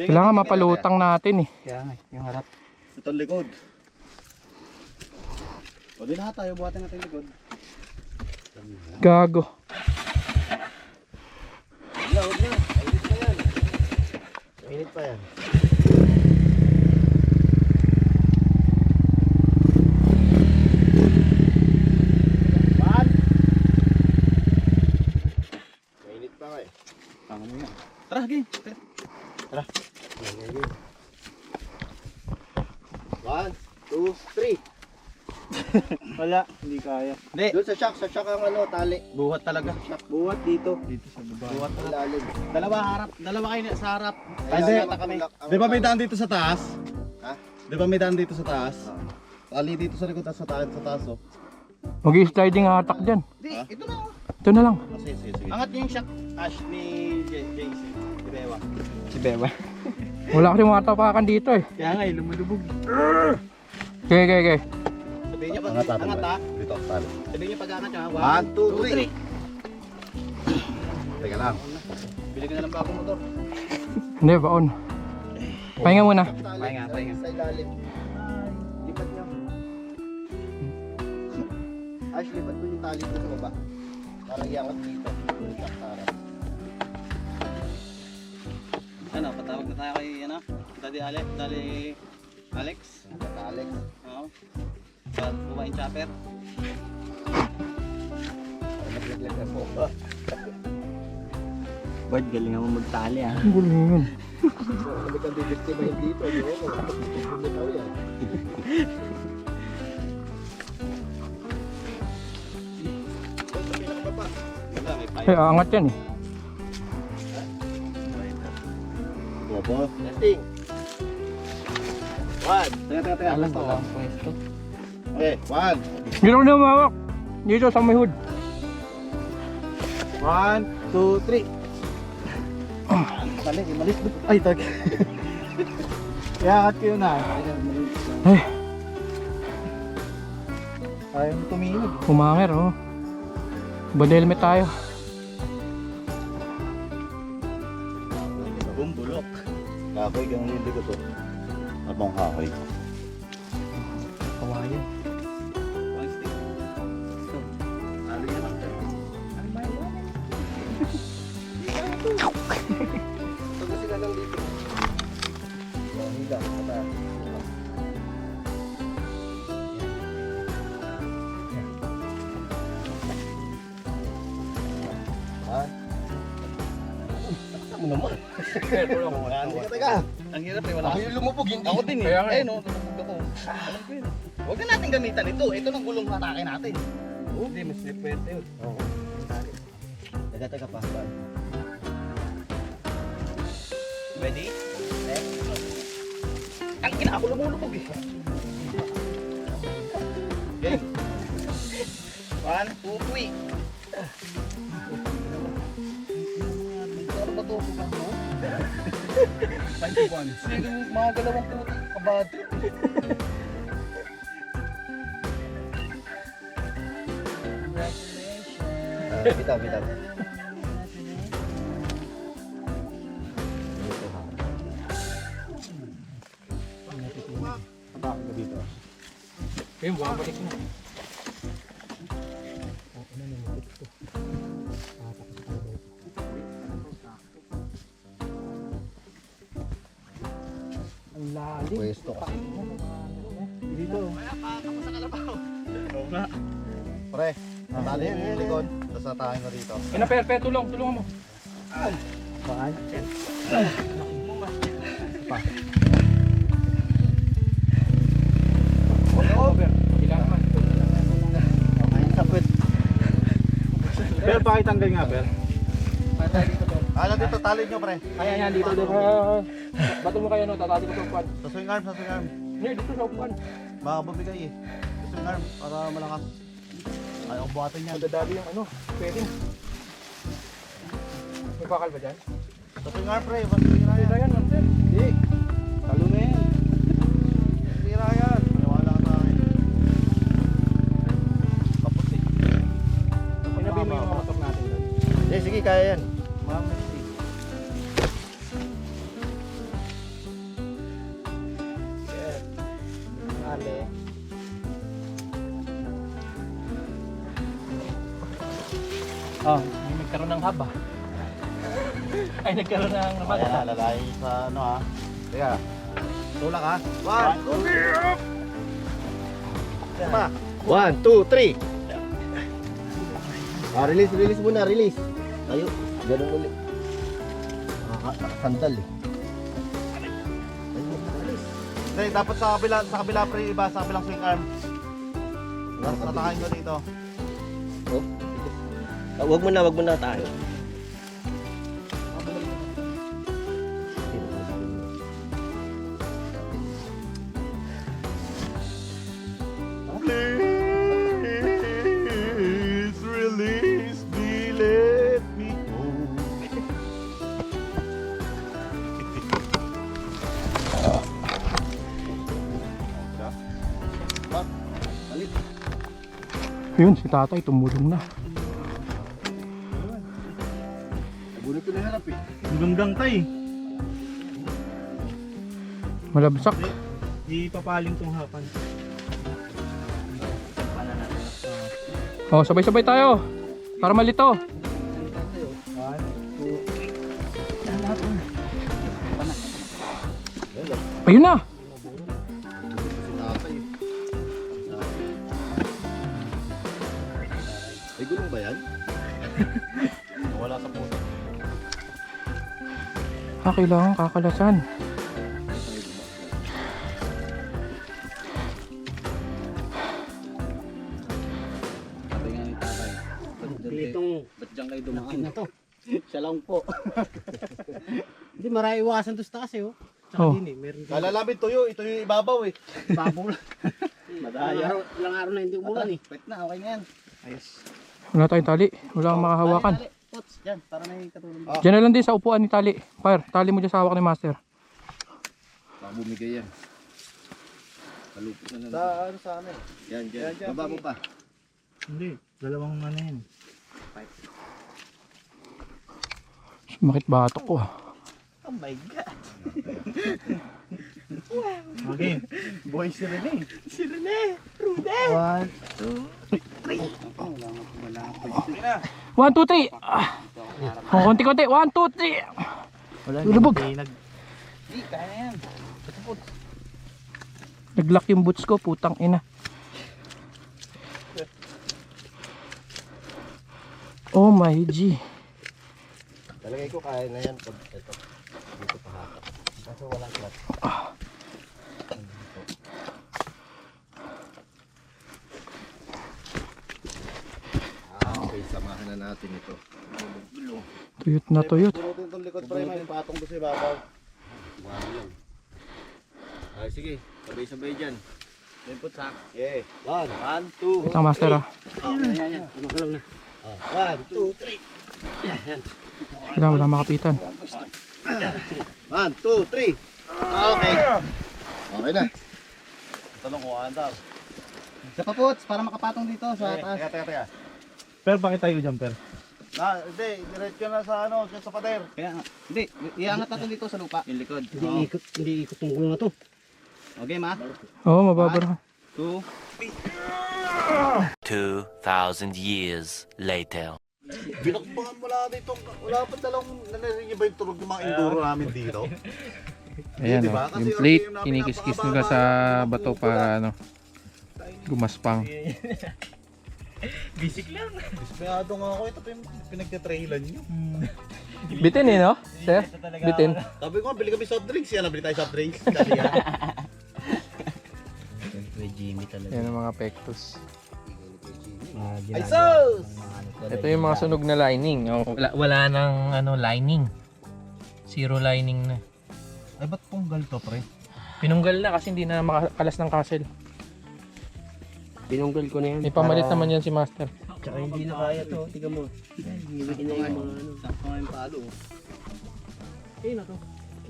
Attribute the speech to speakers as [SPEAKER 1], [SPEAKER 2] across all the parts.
[SPEAKER 1] Kailangan mapalutang natin eh.
[SPEAKER 2] Kaya nga, yung harap.
[SPEAKER 3] Ito ang likod. O di lahat tayo, buhatin natin likod.
[SPEAKER 1] Gago.
[SPEAKER 3] Wala, na. Mainit pa yan. Mainit pa yan. Mainit pa eh.
[SPEAKER 2] Tama mo yan.
[SPEAKER 3] Tara, game.
[SPEAKER 2] Tara.
[SPEAKER 3] One, two, three.
[SPEAKER 2] Wala, hindi kaya.
[SPEAKER 3] Hindi. Doon sa shock, sa shock ang ano, tali.
[SPEAKER 2] Buhat talaga.
[SPEAKER 3] Shock, buhat dito.
[SPEAKER 2] Dito sa baba.
[SPEAKER 3] Buhat ang lalim.
[SPEAKER 2] Dalawa harap. Dalawa kayo sa harap.
[SPEAKER 3] Kami.
[SPEAKER 4] Di ba may daan dito sa taas?
[SPEAKER 3] Ha?
[SPEAKER 4] Di ba may daan dito sa taas? Tali dito sa likod, sa taas, sa taas oh.
[SPEAKER 1] Mag-sliding hatak dyan.
[SPEAKER 2] Hindi, ito na. oh.
[SPEAKER 1] Ito na lang.
[SPEAKER 4] Ah, sige, sige, sige.
[SPEAKER 2] Angat niyo yung shock ash ni JC. Si Bewa.
[SPEAKER 5] Si Beba.
[SPEAKER 1] Wala kasi mga tapakan dito eh.
[SPEAKER 2] Kaya nga, eh, lumulubog.
[SPEAKER 1] Okay, okay, okay.
[SPEAKER 2] Sabihin niyo pag
[SPEAKER 4] Angat
[SPEAKER 2] ha.
[SPEAKER 4] Dito, tali.
[SPEAKER 2] Sabihin niyo pag angat ha.
[SPEAKER 4] One, two, three. Teka lang.
[SPEAKER 2] Bili ko na lang bagong motor.
[SPEAKER 1] Hindi, baon. Pahinga muna.
[SPEAKER 2] Pahinga,
[SPEAKER 3] sa-
[SPEAKER 2] pahinga.
[SPEAKER 3] Sa ilalim. Lipat niyo. Ash, lipat mo yung tali dito sa baba. Para iangat dito. Yung shock sa
[SPEAKER 2] Ano, patawag na tayo kay ano? Daddy Alex, Daddy Alex.
[SPEAKER 3] Kata Alex.
[SPEAKER 2] Oo. Sa bubaing chopper.
[SPEAKER 3] Naglaglag na po.
[SPEAKER 5] Bard, galing mo magtali ah.
[SPEAKER 1] Ang gulo yun.
[SPEAKER 3] Kami kang bibiktimahin dito. Di ba? Bumitaw yan.
[SPEAKER 1] Ay, angat yan eh.
[SPEAKER 4] Bobo.
[SPEAKER 3] Testing. One.
[SPEAKER 2] Teka, teka, teka.
[SPEAKER 5] Alam ko
[SPEAKER 2] oh.
[SPEAKER 5] ang pwesto.
[SPEAKER 4] Okay, one.
[SPEAKER 1] Dito na umawak. Dito sa may hood.
[SPEAKER 3] One, two, three.
[SPEAKER 2] Tali, imalis doon. Ay, tag. Iangat ko yun ah.
[SPEAKER 1] Ay,
[SPEAKER 2] Ayaw mo tumingin.
[SPEAKER 1] umangir oh. Bad helmet tayo.
[SPEAKER 4] Bumbulok. Kahoy, ganun yung likod oh. Abang kahoy.
[SPEAKER 5] Kawayan.
[SPEAKER 3] Naman? Teka, teka.
[SPEAKER 2] Ang hirap eh, wala
[SPEAKER 3] Ako yung lumubog, hindi.
[SPEAKER 2] Ako din eh.
[SPEAKER 1] Kaya nga eh.
[SPEAKER 2] Eh, no, lumubog ako. Alam ko yun. Huwag na natin gamitan ito. Ito ng gulong atake natin. Hindi, mas pwede yun.
[SPEAKER 3] Oo. Teka, teka pa.
[SPEAKER 2] Ready? Set. Ang ina ako lumulubog eh. Game. One, two, three. Sige, mga galawang puti. Kabad.
[SPEAKER 3] Ah, bitaw, bitaw.
[SPEAKER 4] Bakit dito?
[SPEAKER 1] Ayun, bumabalik na. Ang
[SPEAKER 4] Pre, natali yung likod. Tapos natahin ko dito.
[SPEAKER 1] Ina, per, per, tulong, tulungan mo.
[SPEAKER 5] Paan?
[SPEAKER 1] Over. Kailangan man.
[SPEAKER 4] Ayun sa pwet.
[SPEAKER 2] Pero bakit tanggal nga, Ber?
[SPEAKER 4] Ano dito, tali nyo pre.
[SPEAKER 1] Ayan, yan, dito, dito. Bato mo kayo, no? Tatati ko sa upuan.
[SPEAKER 4] Sa swing arm, sa swing arm.
[SPEAKER 1] Hindi, dito sa upuan.
[SPEAKER 4] Baka bumigay eh. Sa swing arm, para malakas. Ayaw ko buhatin yan.
[SPEAKER 1] Madadali yung ano, pwede. May bakal ba dyan?
[SPEAKER 4] Swing arm pre, mas tira
[SPEAKER 1] Pwede
[SPEAKER 4] yan.
[SPEAKER 1] yan, Marcel. Hindi.
[SPEAKER 2] Talo na yan.
[SPEAKER 4] Tira yan. Maniwala ka sa akin. Kapos eh.
[SPEAKER 1] Sinabi mo yung mga motor natin.
[SPEAKER 3] Eh, sige, kaya yan.
[SPEAKER 4] Marami
[SPEAKER 1] Oh, may nagkaroon ng haba. Ay, nagkaroon ng
[SPEAKER 2] Ayan
[SPEAKER 1] nabata.
[SPEAKER 2] na, lalay sa ano ha. Teka. Tulak ha. One, two, three. Pa.
[SPEAKER 3] One, two, three. Ah, release, release muna, release. Tayo, ganun ulit. Nakakasandal eh. Ayun, release.
[SPEAKER 2] Hindi, dapat sa kabila, sa kabila pre, iba sa kabilang swing arm. Tapos natakain ko dito.
[SPEAKER 3] Oh. Ah, wag mo na, wag mo na tayo.
[SPEAKER 2] Please release me, let me go.
[SPEAKER 1] Yun, si tatay tumulong na.
[SPEAKER 3] Nabunot ko na harap eh.
[SPEAKER 2] Ganggang tay.
[SPEAKER 1] Malabsak.
[SPEAKER 2] Ipapaling tong hapan.
[SPEAKER 1] Oh, sabay-sabay tayo. Para malito. Ayun na.
[SPEAKER 3] Eh. Ay, gulong ba yan?
[SPEAKER 2] Wala sa puso.
[SPEAKER 1] Ah, kailangan kakalasan.
[SPEAKER 5] Itong ba't dyan kayo dumaan? na to. Siya lang po. Hindi maraiwasan to sa taas eh oh. Tsaka
[SPEAKER 1] Oh.
[SPEAKER 5] din eh, meron din.
[SPEAKER 2] Tuyo, ito yung ibabaw eh.
[SPEAKER 5] Babaw lang. Madaya. Araw, ilang araw na hindi umulan eh.
[SPEAKER 4] Pwet na, okay na yan.
[SPEAKER 1] Wala tayong tali. Wala kang makahawakan.
[SPEAKER 4] Tali, tali. Pots, dyan, para may katulong.
[SPEAKER 1] Diyan na lang din sa upuan ni tali. Fire, tali mo dyan sa hawak ni Master.
[SPEAKER 3] Baka bumigay yan. Kalupit na lang.
[SPEAKER 2] Sa ano sa eh.
[SPEAKER 3] Yan, yan. Baba mo pa.
[SPEAKER 2] Hindi, dalawang ano yan.
[SPEAKER 1] Sumakit batok ko ah.
[SPEAKER 4] Oh my God.
[SPEAKER 2] Okay. Boy si Rene.
[SPEAKER 4] Si Rene, Rude.
[SPEAKER 5] One.
[SPEAKER 1] One, two, three. Ah. Oh, konti-konti. One, two, three.
[SPEAKER 2] Wala
[SPEAKER 1] Lulubog.
[SPEAKER 2] Nag
[SPEAKER 4] Di, kaya na yan.
[SPEAKER 1] Naglock yung boots ko. Putang ina. Oh my G.
[SPEAKER 3] Talagay ko kaya na yan pag ito. Dito pa hatak. Kaso walang clutch. Ah, okay, samahan na natin ito.
[SPEAKER 1] Tuyot na tuyot.
[SPEAKER 2] Punutin itong likod pre, may patong doon sa ibabaw.
[SPEAKER 3] Ay, sige. Sabay-sabay dyan.
[SPEAKER 4] Input sa
[SPEAKER 3] Yeah.
[SPEAKER 2] One, one, two.
[SPEAKER 1] Ito master ah.
[SPEAKER 5] Ano ka lang na.
[SPEAKER 3] One, two, three.
[SPEAKER 1] Wala, wala makapitan.
[SPEAKER 3] One, two, three. Okay. Okay na.
[SPEAKER 2] Tanong ko, anda.
[SPEAKER 4] Sa papots, para makapatong dito sa taas.
[SPEAKER 2] Teka, teka, teka.
[SPEAKER 6] Per, bakit tayo dyan, Per?
[SPEAKER 2] Na, hindi, diretso na sa ano, dyan sa pader.
[SPEAKER 4] Kaya, nga. hindi, iangat natin dito sa lupa. Yung likod.
[SPEAKER 5] Hindi ikot, hindi ikot tong gulong na to.
[SPEAKER 4] Okay, ma?
[SPEAKER 1] Oo, oh, mababara.
[SPEAKER 4] Two.
[SPEAKER 7] 2,000 years later.
[SPEAKER 2] Binakbakan mo lang dito. Wala pa dalawang nanarinig niyo ba yung tunog ng mga enduro namin dito?
[SPEAKER 8] Ayan
[SPEAKER 2] Diba?
[SPEAKER 8] o,
[SPEAKER 2] Kasi
[SPEAKER 8] yung
[SPEAKER 2] yung
[SPEAKER 8] plate,
[SPEAKER 2] namin
[SPEAKER 8] kinikis-kis nila sa bato para ano, gumaspang.
[SPEAKER 2] Dismayado nga ako. Ito pa yung pinagtitrailan niyo.
[SPEAKER 1] Bitin eh, no? Sir? Bitin.
[SPEAKER 2] Sabi ko, bili kami soft drinks. Yan, nabili tayo soft drinks. Kasi yan.
[SPEAKER 5] Jimmy talaga.
[SPEAKER 8] Yan ang mga pectus.
[SPEAKER 5] Mga
[SPEAKER 2] Ay,
[SPEAKER 5] ginagawa.
[SPEAKER 2] sus!
[SPEAKER 8] Ito yung mga sunog na lining. Oh, wala, wala nang ano, lining. Zero lining na.
[SPEAKER 2] Ay, ba't punggal to, pre?
[SPEAKER 1] Pinunggal na kasi hindi na makakalas ng castle.
[SPEAKER 5] Pinunggal ko na yan.
[SPEAKER 1] May pamalit
[SPEAKER 5] para-
[SPEAKER 1] naman yan si Master.
[SPEAKER 5] Tsaka hindi na kaya to. Tiga mo. Hindi na yung mga ano.
[SPEAKER 4] Sakto nga yung palo.
[SPEAKER 5] Eh na to.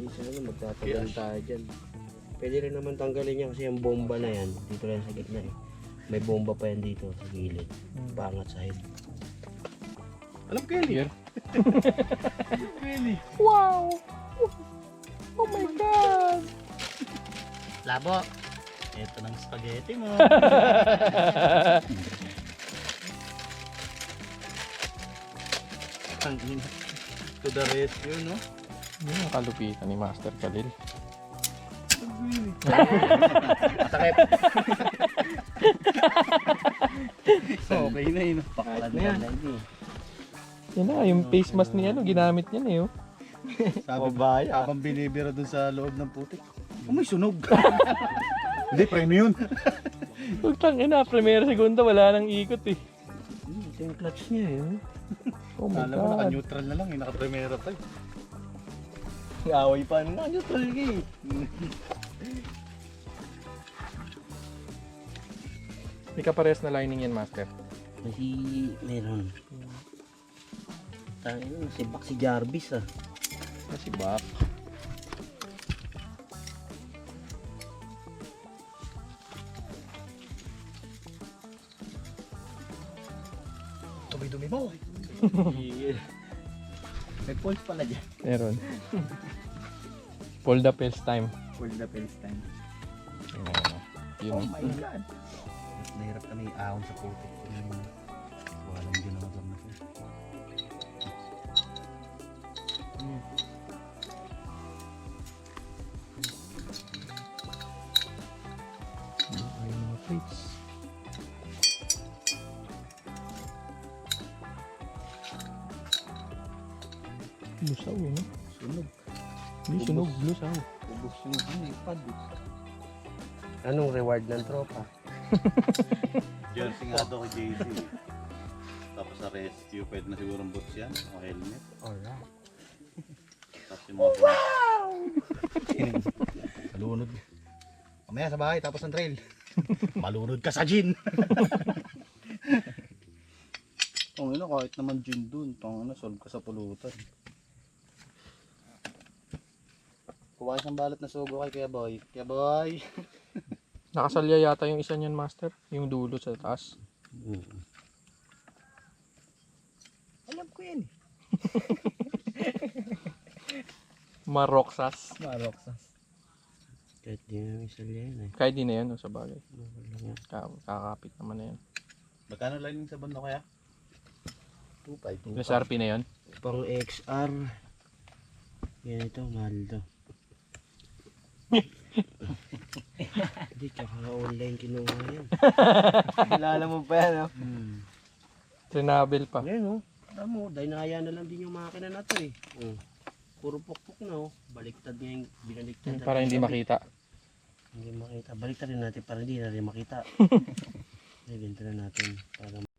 [SPEAKER 5] Isa na magtatagal tayo dyan. Pwede rin naman tanggalin yan kasi yung bomba na yan. Dito lang sa gitna eh. May bomba pa yan dito sa gilid. Pangat sa head.
[SPEAKER 2] Alam ko yan. eh.
[SPEAKER 1] Wow! Oh my God!
[SPEAKER 4] Labo.
[SPEAKER 2] Ito ng spaghetti mo. Ang ina. To the rescue, no?
[SPEAKER 1] Yun ang kalupitan ni Master Khalil.
[SPEAKER 2] Okay na yun. Pakalat na yan.
[SPEAKER 1] Yan na, yung face mask ni ano, ginamit niya na yun.
[SPEAKER 2] Sabi ba, habang binibira dun sa loob ng putik. Oh, may sunog.
[SPEAKER 9] Hindi, preno yun.
[SPEAKER 1] Pagtang ina, primera segunda, wala nang ikot eh. Ito yung clutch niya eh. Oh my
[SPEAKER 2] Alam mo,
[SPEAKER 1] God.
[SPEAKER 2] naka-neutral na lang. eh. Naka-primera pa eh.
[SPEAKER 3] Away pa. Naka-neutral ka eh.
[SPEAKER 1] May kapares na lining yan, Master.
[SPEAKER 5] Kasi meron. Tayo na, si Bak si Jarvis ah.
[SPEAKER 1] Na si Bak.
[SPEAKER 2] Dumi-dumi mo.
[SPEAKER 3] May pulse pala dyan.
[SPEAKER 1] Meron. Pull the pills time.
[SPEAKER 3] Pull the pills time.
[SPEAKER 1] Oh, yun.
[SPEAKER 3] my God.
[SPEAKER 2] Nahirap kami ahon sa putik. Walang
[SPEAKER 1] Lusaw eh, no?
[SPEAKER 3] Sunog.
[SPEAKER 1] Hindi, sunog. Lusaw.
[SPEAKER 3] Ubus yung ano eh, pad eh.
[SPEAKER 5] Anong reward ng tropa?
[SPEAKER 2] Jersey nga daw kay JC. Tapos sa rescue, pwede na siguro ang boots yan. O helmet.
[SPEAKER 5] Alright.
[SPEAKER 2] Tapos yung mga Malunod. Mamaya sa bahay, tapos ng trail. Malunod ka sa gin. Ang ina, kahit naman gin dun, pang ano, solve ka sa pulutan. Kuha ka ng balat na sugo kay Kuya Boy. Kuya Boy!
[SPEAKER 1] Nakasalya yata yung isa niyan, Master. Yung dulo sa taas.
[SPEAKER 3] Alam ko yan eh.
[SPEAKER 1] Maroksas.
[SPEAKER 3] Maroksas.
[SPEAKER 5] Kahit di na may salya yan eh.
[SPEAKER 1] Kahit di na yan, no, sa bagay.
[SPEAKER 5] Wala lang yan.
[SPEAKER 1] Ka- Kakapit naman na yan.
[SPEAKER 2] Magkano lining sa bando kaya?
[SPEAKER 3] 2.5.
[SPEAKER 1] Plus RP na yan.
[SPEAKER 5] Pang XR. Yan ito, mahal to. Hindi, tsaka online kinuha yan.
[SPEAKER 3] Kilala mo pa yan, oh.
[SPEAKER 1] Renable pa.
[SPEAKER 5] Ngayon oh, alam mo, dinaya na lang din yung makina na to eh. Oh. Puro pukpok na oh. Baliktad nga yung binaliktad.
[SPEAKER 1] Hmm, Para hindi makita.
[SPEAKER 5] Hindi makita. Baliktad rin natin para hindi na rin makita. Ibenta na natin para